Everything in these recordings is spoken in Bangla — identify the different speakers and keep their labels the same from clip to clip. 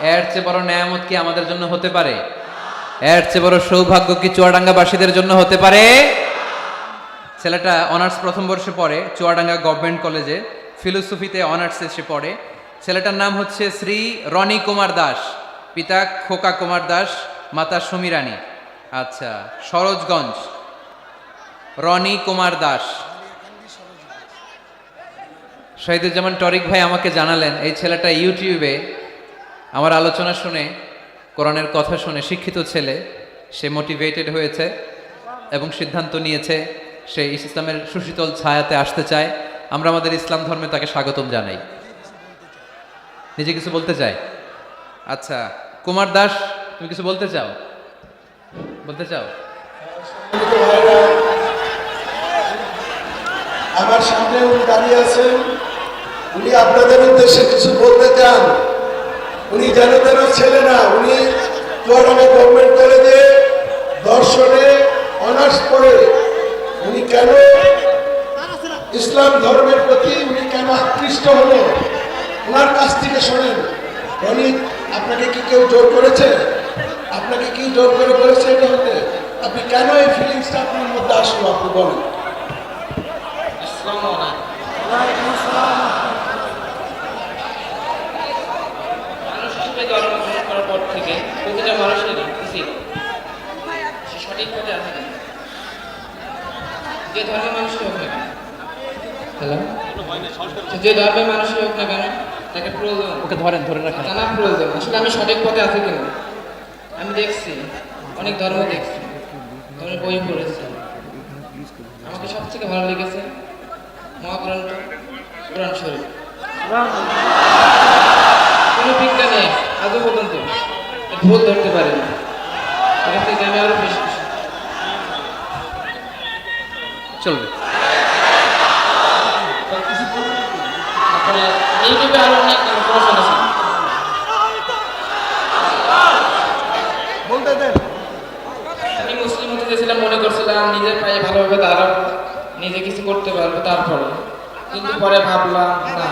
Speaker 1: এর চেয়ে বড় নেয়ামত কি আমাদের জন্য হতে পারে? এর চেয়ে বড় সৌভাগ্য কি চুয়াডাঙ্গাবাসীদের জন্য হতে পারে? ছেলেটা অনার্স প্রথম বর্ষে পড়ে, চুয়াডাঙ্গা গভর্নমেন্ট কলেজে। ফিলোসফিতে অনার্স এসে পড়ে। ছেলেটার নাম হচ্ছে শ্রী রনি কুমার দাস। পিতা খোকা কুমার দাস, মাতা সমীরানী। আচ্ছা সরোজগঞ্জ। রনি কুমার দাস। শহীদুজ্জামান টরিক ভাই আমাকে জানালেন, এই ছেলেটা ইউটিউবে আমার আলোচনা শুনে, কোরআনের কথা শুনে শিক্ষিত ছেলে, সে মোটিভেটেড হয়েছে এবং সিদ্ধান্ত নিয়েছে, সে ইসলামের সুশীতল ছায়াতে আসতে চায়। আমরা আমাদের ইসলাম ধর্মে তাকে স্বাগতম জানাই। নিজে কিছু বলতে চাই? আচ্ছা কুমার দাস, তুমি কিছু বলতে চাও? বলতে চাও?
Speaker 2: আমার সামনে উনি দাঁড়িয়ে আছেন। উনি আপনাদের উদ্দেশ্যে কিছু বলতে চান। উনি যেন ছেলে না, উনি চুয়াডাঙ্গা গভর্নমেন্ট কলেজে দর্শনে অনার্স পড়ে। উনি কেন ইসলাম ধর্মের প্রতি উনি কেন আকৃষ্ট হলেন ওনার কাছ থেকে শোনেন। উনি আপনাকে কি কেউ জোর করেছে? আপনাকে কি জোর করে বলেছে এটা হতে আপনি কেন এই ফিলিংসটা আপনার মধ্যে আসলো, আপনি বলেন।
Speaker 3: থেকে প্রতিটা মানুষেরই উচিত সে সঠিক পথে আছে কিনা। যে ধর্মের মানুষই হোক না হ্যালো? যে ধর্মের মানুষই হোক না কেন তাকে প্রয়োজন।
Speaker 1: ওকে ধরেন ধরে রাখেন।
Speaker 3: জানা প্রয়োজন। আসলে আমি সঠিক পথে আছি কিনা? আমি দেখছি অনেক ধর্ম দেখছি ধর্মের বই পড়েছি। আমাকে সবথেকে ভালো লেগেছে মহাগ্রন্থ কোরআন শরীফ। কোনো বিজ্ঞানে আজও পর্যন্ত। ভুল ধরতে পারে না। এটা থেকে আমি আরও বেশি
Speaker 1: চলবে।
Speaker 3: তারপরে ইউটিউবে আরও অনেক প্রশ্ন আছে।
Speaker 2: বলতে দেন।
Speaker 3: আমি মুসলিম হতে চেয়েছিলাম মনে করছিলাম নিজের পায়ে ভালোভাবে দাঁড়াবো নিজে কিছু করতে পারব তারপরে। কিন্তু পরে ভাবলাম না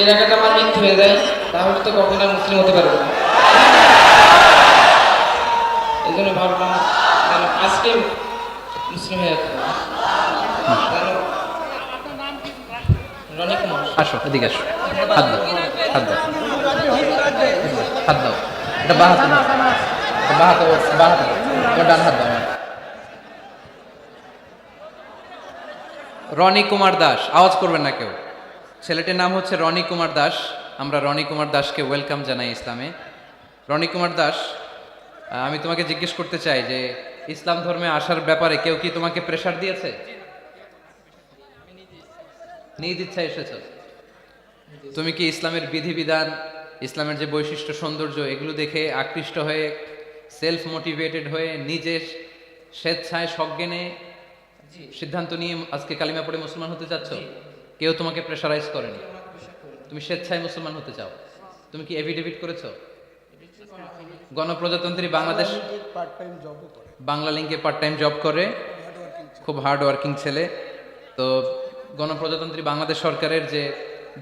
Speaker 3: এর আগে তো আমার মৃত্যু হয়ে যায় তাহলে তো কখনো মুসলিম হতে পারব না। জন্য ভাবলাম কেন আজকে মুসলিম হয়ে। কেন? রনি কুমার
Speaker 1: দাস, আওয়াজ করবেন না কেউ। ছেলেটির নাম হচ্ছে রনি কুমার দাস। আমরা রনি কুমার দাসকে ওয়েলকাম জানাই ইসলামে। রনি কুমার দাস আমি তোমাকে জিজ্ঞেস করতে চাই যে ইসলাম ধর্মে আসার ব্যাপারে কেউ কি তোমাকে প্রেশার দিয়েছে? নিজ ইচ্ছা এসেছ। তুমি কি ইসলামের বিধিবিধান, ইসলামের যে বৈশিষ্ট্য, সৌন্দর্য, এগুলো দেখে আকৃষ্ট হয়ে সেলফ মোটিভেটেড হয়ে নিজে স্বেচ্ছায় সজ্ঞানে সিদ্ধান্ত নিয়ে আজকে কালিমা পড়ে মুসলমান হতে চাচ্ছ? কেউ তোমাকে প্রেশারাইজ করেনি। তুমি স্বেচ্ছায় মুসলমান হতে চাও। তুমি কি এভিডেভিট করেছ? গণপ্রজাতন্ত্রী বাংলাদেশ বাংলা লিঙ্কে পার্ট টাইম জব করে। খুব হার্ড ওয়ার্কিং ছেলে। তো গণপ্রজাতন্ত্রী বাংলাদেশ সরকারের যে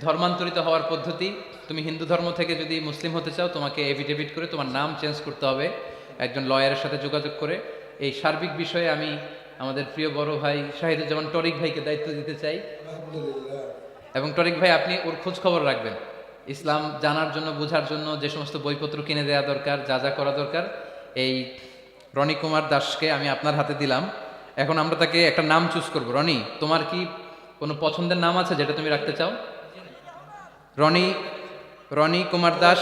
Speaker 1: ধর্মান্তরিত হওয়ার পদ্ধতি, তুমি হিন্দু ধর্ম থেকে যদি মুসলিম হতে চাও, তোমাকে এভিডেভিট করে তোমার নাম চেঞ্জ করতে হবে, একজন লয়ারের সাথে যোগাযোগ করে। এই সার্বিক বিষয়ে আমি আমাদের প্রিয় বড় ভাই শাহিদুজ্জামান টরিক ভাইকে দায়িত্ব দিতে চাই। এবং টরিক ভাই, আপনি ওর খোঁজ খবর রাখবেন। ইসলাম জানার জন্য বোঝার জন্য যে সমস্ত বইপত্র কিনে দেওয়া দরকার যা যা করা দরকার এই রনি কুমার দাসকে আমি আপনার হাতে দিলাম। এখন আমরা তাকে একটা নাম চুজ করব। রনি তোমার কি কোনো পছন্দের নাম আছে যেটা তুমি রাখতে চাও? রনি রনি কুমার দাস।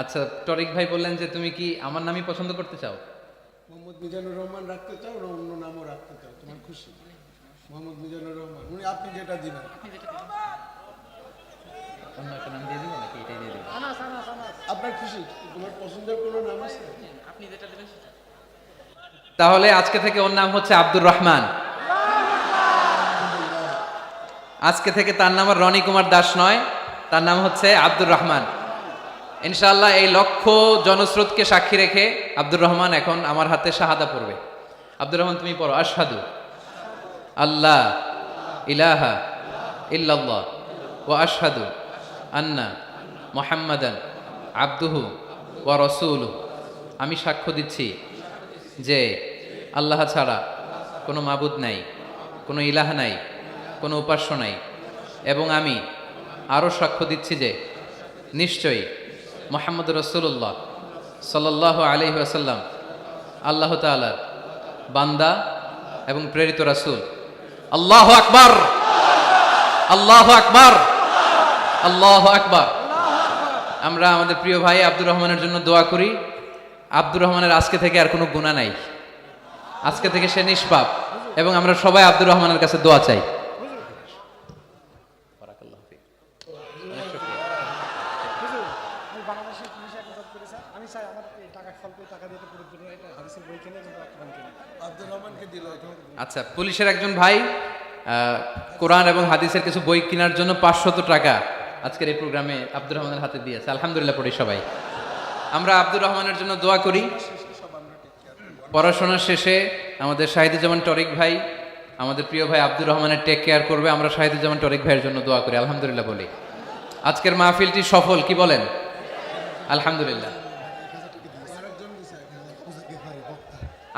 Speaker 1: আচ্ছা টরিক ভাই বললেন যে তুমি কি আমার নামই পছন্দ করতে চাও?
Speaker 2: মোহাম্মদ মিজানুর রহমান রাখতে চাও না অন্য নামও রাখতে চাও? তোমার খুশি? মোহাম্মদ মিজানুর রহমান উনি আপনি যেটা দিবেন।
Speaker 1: অন্য একটা নাম দিয়ে দিব নাকি এটাই দিয়ে দিব
Speaker 2: আপনার খুশি? তোমার পছন্দের কোনো নাম আছে?
Speaker 3: আপনি যেটা দেবেন
Speaker 1: তাহলে আজকে থেকে ওর নাম হচ্ছে আব্দুর রহমান। আজকে থেকে তার নাম আর রনি কুমার দাস নয় তার নাম হচ্ছে আব্দুর রহমান। ইনশাআল্লাহ এই লক্ষ জনস্রোতকে সাক্ষী রেখে আব্দুর রহমান এখন আমার হাতে শাহাদা পড়বে। আব্দুর রহমান, তুমি পড়ো, আশহাদু আল্লাহ ইলাহা ইল্লাল্লাহ ও আশহাদু আন্না মোহাম্মদান আব্দুহু ও রসুল আমি সাক্ষ্য দিচ্ছি যে আল্লাহ ছাড়া কোনো মাবুদ নাই, কোনো ইলাহ নাই, কোনো উপাস্য নাই। এবং আমি আরও সাক্ষ্য দিচ্ছি যে নিশ্চয়ই মোহাম্মদ রসুল্লাহ সাল্লাহ আলি আসাল্লাম আল্লাহ তালার বান্দা এবং প্রেরিত রাসূল। আল্লাহ আকবার! আল্লাহ আকবার! আল্লাহ আকবার! আমরা আমাদের প্রিয় ভাই আব্দুর রহমানের জন্য দোয়া করি। আব্দুর রহমানের আজকে থেকে আর কোনো গুণা নাই। আজকে থেকে সে নিষ্পাপ এবং আমরা সবাই আব্দুর রহমানের কাছে দোয়া চাই
Speaker 4: হুজুর, আমি বাংলাদেশের পুলিশে একটা জব করি স্যার আমি চাই আমার এই টাকা দিয়ে তো জন্য এটা হাদিসের বই কিনে কিন্তু কোরআন কিনে।
Speaker 2: আব্দুর রহমানকে দিল
Speaker 1: আচ্ছা পুলিশের একজন ভাই কোরআন এবং হাদিসের কিছু বই কেনার জন্য পাঁচশত টাকা আজকের এই প্রোগ্রামে আব্দুর রহমানের হাতে দিয়েছে। আলহামদুলিল্লাহ পড়ি সবাই। আমরা আব্দুর রহমানের জন্য দোয়া করি। পড়াশোনা শেষে আমাদের শাহিদুজ্জামান টরিক ভাই আমাদের প্রিয় ভাই আব্দুর রহমানের টেক কেয়ার করবে। আমরা শাহিদুজ্জামান টরিক ভাইয়ের জন্য দোয়া করি। আলহামদুলিল্লাহ বলি। আজকের মাহফিলটি সফল কি বলেন? আলহামদুলিল্লাহ।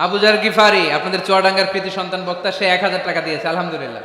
Speaker 1: আবুজার গিফারি আপনাদের চুয়াডাঙ্গার কৃতি সন্তান বক্তা সে এক হাজার টাকা দিয়েছে আলহামদুলিল্লাহ।